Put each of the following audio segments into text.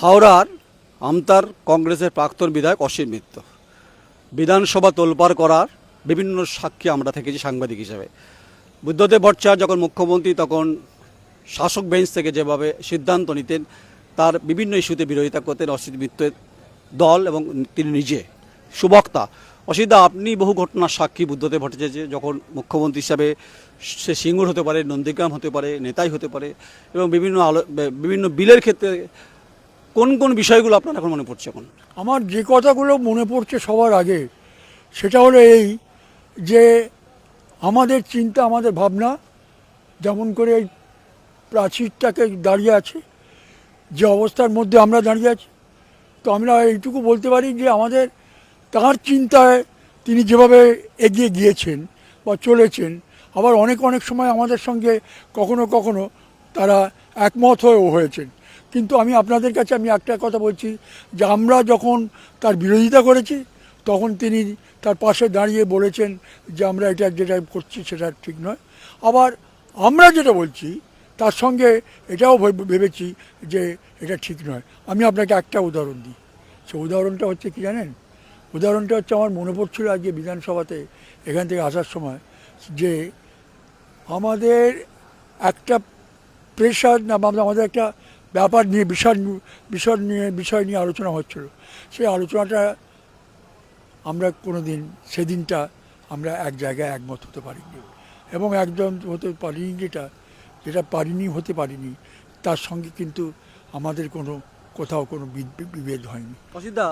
হাওড়ার আমতার কংগ্রেসের প্রাক্তন বিধায়ক অসীম মিত্র। বিধানসভা তোলপাড় করার বিভিন্ন সাক্ষী আমরা থেকেছি সাংবাদিক হিসেবে। বুদ্ধদেব ভট্টাচার্য যখন মুখ্যমন্ত্রী, তখন শাসক বেঞ্চ থেকে যেভাবে সিদ্ধান্ত নিতেন, তার বিভিন্ন ইস্যুতে বিরোধিতা করতেন অসিত মিত্রের দল এবং তিনি নিজে। সুবক্তা। অসিদা আপনি বহু ঘটনার সাক্ষী বুদ্ধদেব ভট্টাচার্য যখন মুখ্যমন্ত্রী হিসাবে সে সিঙ্গুর হতে পারে, নন্দীগ্রাম হতে পারে, নেতাই হতে পারে এবং বিভিন্ন আলো, বিভিন্ন বিলের ক্ষেত্রে কোন কোন বিষয়গুলো আপনার এখন মনে পড়ছে এখন? আমার যে কথাগুলো মনে পড়ছে সবার আগে, সেটা হলো এই যে আমাদের চিন্তা, আমাদের ভাবনা, যেমন করে এই প্রাচীরটাকে দাঁড়িয়ে আছে, যে অবস্থার মধ্যে আমরা দাঁড়িয়ে আছি। তো আমরা এইটুকু বলতে পারি যে আমাদের, তার চিন্তায় তিনি যেভাবে এগিয়ে গিয়েছেন বা চলেছেন, আবার অনেক অনেক সময় আমাদের সঙ্গে কখনো কখনো তারা একমত হয়েও হয়েছেন। কিন্তু আমি আপনাদের কাছে আমি একটা কথা বলছি যে আমরা যখন তার বিরোধিতা করেছি, তখন তিনি তার পাশে দাঁড়িয়ে বলেছেন যে আমরা এটা যেটা করছি সেটা ঠিক নয়। আবার আমরা যেটা বলছি, তার সঙ্গে এটাও ভেবে- ভেবেছি যে এটা ঠিক নয়। আমি আপনাকে একটা উদাহরণ দিই। সে উদাহরণটা হচ্ছে কি জানেন? উদাহরণটা হচ্ছে আমার মনে পড়ছিল আজকে বিধানসভাতে এখান থেকে আসার সময় যে আমাদের একটা প্রেশার না, আমাদের একটা ব্যাপার নিয়ে, বিষয় বিষয় নিয়ে বিষয় নিয়ে আলোচনা হচ্ছিল। সেই আলোচনাটা আমরা কোনো দিন সেদিনটা আমরা এক জায়গায় একমত হতে পারিনি। এবং একজন হতে পারিনি যেটা যেটা পারিনি, হতে পারিনি, তার সঙ্গে কিন্তু আমাদের কোনো, কোথাও কোনো বিভেদ হয়নি। অসিদা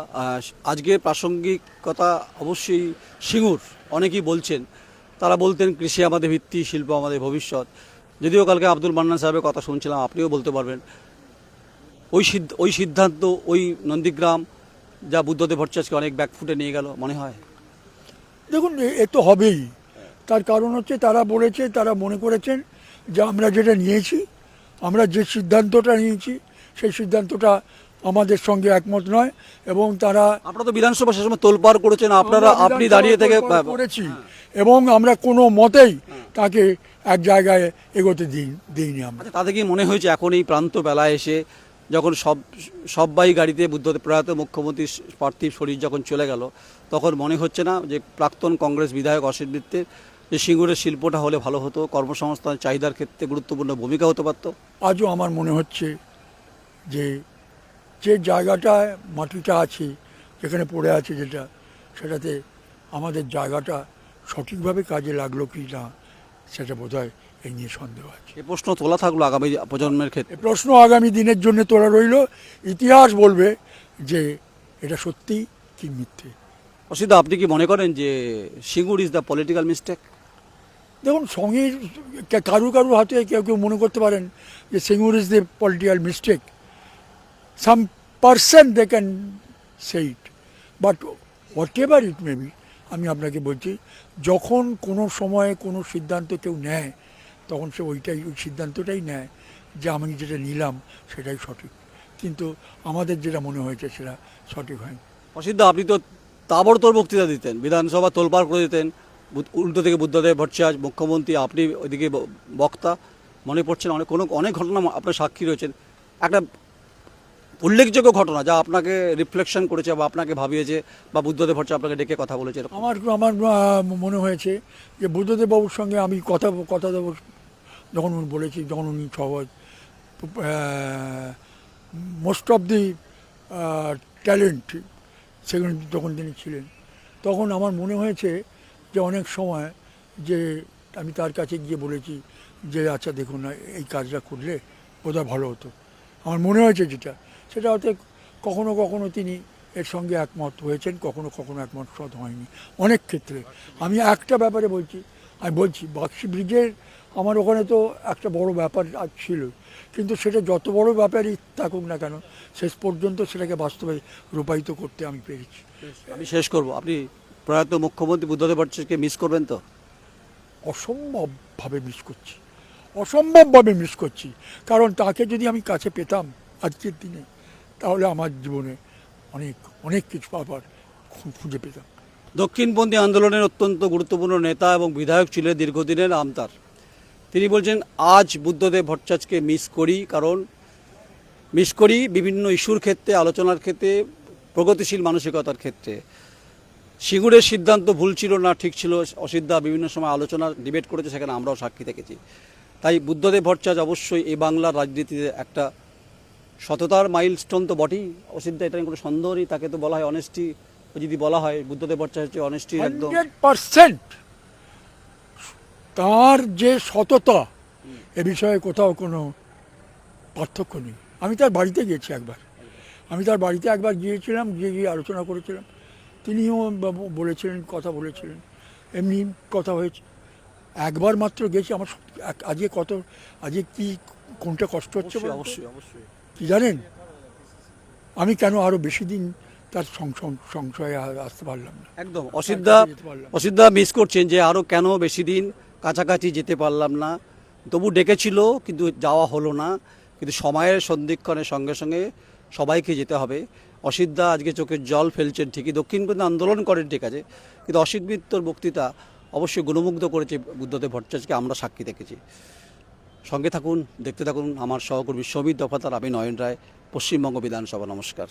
আজকের প্রাসঙ্গিকতা অবশ্যই সিঙ্গুর, অনেকেই বলছেন। তারা বলতেন কৃষি আমাদের ভিত্তি, শিল্প আমাদের ভবিষ্যৎ। যদিও কালকে আব্দুল মান্নান সাহেবের কথা শুনছিলাম, আপনিও বলতে পারবেন। ওই সিদ্ধ ওই সিদ্ধান্ত ওই নন্দীগ্রাম যা বুদ্ধদেব ভট্টাচার্যকে অনেক ব্যাকফুটে নিয়ে গেল মনে হয়? দেখুন এ- তো হবেই। তার কারণ হচ্ছে তারা বলেছে তারা মনে করেছেন যে আমরা যেটা নিয়েছি আমরা যে সিদ্ধান্তটা নিয়েছি সেই সিদ্ধান্তটা আমাদের সঙ্গে একমত নয় এবং তারা আপনারা তো বিধানসভা সে সময় তোলপাড় করেছেন আপনারা আপনি দাঁড়িয়ে থেকে করেছি এবং আমরা কোনো মতেই তাকে এক জায়গায় এগোতে দিই দিইনি আমরা। আচ্ছা তাতে কি মনে হয়েছে এখন এই প্রান্ত বেলায় এসে যখন সব সব্বাই গাড়িতে বুদ্ধ প্রয়াত, মুখ্যমন্ত্রী পার্থিব শরীর যখন চলে গেল, তখন মনে হচ্ছে না যে প্রাক্তন কংগ্রেস বিধায়ক অসিত মিত্রের যে সিঙ্গুরের শিল্পটা হলে ভালো হতো কর্মসংস্থান চাহিদার ক্ষেত্রে গুরুত্বপূর্ণ ভূমিকা হতে পারতো? আজও আমার মনে হচ্ছে যে যে জায়গাটায় মাটিটা আছে, যেখানে পড়ে আছে যেটা, সেটাতে আমাদের জায়গাটা সঠিকভাবে কাজে লাগল কি না, সেটা বোধ এই নিয়ে সন্দেহ আছে। এ প্রশ্ন তোলা থাকল আগামী প্রজন্মের ক্ষেত্রে। প্রশ্ন আগামী দিনের জন্য তোলা রইল। ইতিহাস বলবে যে এটা সত্যি কি মিথ্যে। অসিদা আপনি কি মনে করেন যে Singur is the political mistake দেখুন সঙ্গীর কারু কারু হাতে কেউ কেউ মনে করতে পারেন যে Singur is the political mistake some person they can say it but whatever it may be আমি আপনাকে বলছি যখন কোনো সময়ে কোনো সিদ্ধান্ত কেউ নেয় তখন সে ওইটাই ওই সিদ্ধান্তটাই নেয় যে আমি যেটা নিলাম সেটাই সঠিক। কিন্তু আমাদের যেটা মনে হয়েছে সেটা সঠিক হয়নি। অসিদ্ধা আপনি তো তাবড়তোড় বক্তৃতা দিতেন বিধানসভা তোলপাড় করে দিতেন উল্টো থেকে বুদ্ধদেব ভট্টাচার্য মুখ্যমন্ত্রী আপনি ওইদিকে বক্তা মনে পড়ছেন অনেক কোনো অনেক ঘটনা আপনার সাক্ষী রয়েছেন। একটা উল্লেখযোগ্য ঘটনা যা আপনাকে রিফ্লেকশন করেছে বা আপনাকে ভাবিয়েছে বা বুদ্ধদেব ভট্টাচার্য আপনাকে ডেকে কথা বলেছে। আমার আমার মনে হয়েছে যে বুদ্ধদেব বাবুর সঙ্গে আমি কথা কথা যখন উনি বলেছি, যখন উনি সহজ মোস্ট অফ দি ট্যালেন্ট সেখানে যখন তিনি ছিলেন, তখন আমার মনে হয়েছে যে অনেক সময় যে আমি তার কাছে গিয়ে বলেছি যে আচ্ছা দেখুন না এই কাজটা করলে বোধহয় ভালো হতো। আমার মনে হয়েছে যেটা, সেটা হয়তো কখনো কখনো তিনি এর সঙ্গে একমত হয়েছেন কখনো কখনো একমত সৎ হয়নি। অনেক ক্ষেত্রে। আমি একটা ব্যাপারে বলছি আমি বলছি বাক্সি ব্রিজের আমার ওখানে তো একটা বড় ব্যাপার ছিল কিন্তু সেটা যত বড় ব্যাপারই থাকুক না কেন শেষ পর্যন্ত সেটাকে বাস্তবে রূপায়িত করতে আমি পেরেছি। আমি শেষ করব। আপনি প্রয়াত মুখ্যমন্ত্রী বুদ্ধদেব ভট্টাচার্যকে মিস করবেন তো? অসম্ভবভাবে মিস করছি। অসম্ভবভাবে মিস করছি। কারণ তাকে যদি আমি কাছে পেতাম আজকের দিনে তাহলে আমার জীবনে অনেক অনেক কিছু আবার খুঁজে পেতাম। দক্ষিণপন্থী আন্দোলনের অত্যন্ত গুরুত্বপূর্ণ নেতা এবং বিধায়ক ছিলেন দীর্ঘদিনের আমতার। তিনি বলছেন, আজ বুদ্ধদেব ভট্টাচার্যকে মিস করি, কারণ মিস করি বিভিন্ন ইস্যুর ক্ষেত্রে, আলোচনার ক্ষেত্রে, প্রগতিশীল মানসিকতার ক্ষেত্রে। সিঙ্গুরের সিদ্ধান্ত ভুল ছিল না, ঠিক ছিল। অসিদ্ধা বিভিন্ন সময় আলোচনা ডিবেট করেছে, সেখানে আমরাও সাক্ষী থেকেছি তাই বুদ্ধদেব ভট্টাচার্য অবশ্যই এই বাংলার রাজনীতিতে একটা সততার মাইলস্টোন তো বটেই। অসিদ্ধা এটা কোনো সন্দেহ নেই তাকে তো বলা হয় অনেস্টি যদি বলা হয় বুদ্ধদেব ভট্টাচার্য হচ্ছে অনেস্টি একদম পারসেন্ট তার যে সততা এ বিষয়ে কোথাও কোনো পার্থক্য নেই। আমি তার বাড়িতে গিয়েছি একবার। আমি তার বাড়িতে একবার গিয়েছিলাম গিয়ে গিয়ে আলোচনা করেছিলাম। তিনিও বলেছিলেন কথা বলেছিলেন। এমনি কথা হয়েছে। একবার মাত্র গেছি আমার আজকে কত আজকে কি কোনটা কষ্ট হচ্ছে অবশ্যই অবশ্যই। কি জানেন? আমি কেন আরও বেশি দিন তার সংশয় আসতে পারলাম না? একদম। অসিদ্ধা অসিদ্ধা মিস করছেন যে আরও কেন বেশি দিন কাছাকাছি যেতে পারলাম না। তবু ডেকেছিল কিন্তু যাওয়া হলো না। কিন্তু সময়ের সন্ধিক্ষণের সঙ্গে সঙ্গে সবাইকে যেতে হবে। অসিদ্ধা আজকে চোখের জল ফেলছেন ঠিকই। দক্ষিণ দক্ষিণপন্থী আন্দোলন করেন ঠিক আছে। কিন্তু অসিত মিত্রর বক্তৃতা অবশ্যই গুণমুগ্ধ করেছে বুদ্ধদেব ভট্টাচার্যকে আমরা সাক্ষী দেখেছি। সঙ্গে থাকুন দেখতে থাকুন আমার সহকর্মী সমিত দফাতার আমি নয়ন রায় পশ্চিমবঙ্গ বিধানসভা নমস্কার।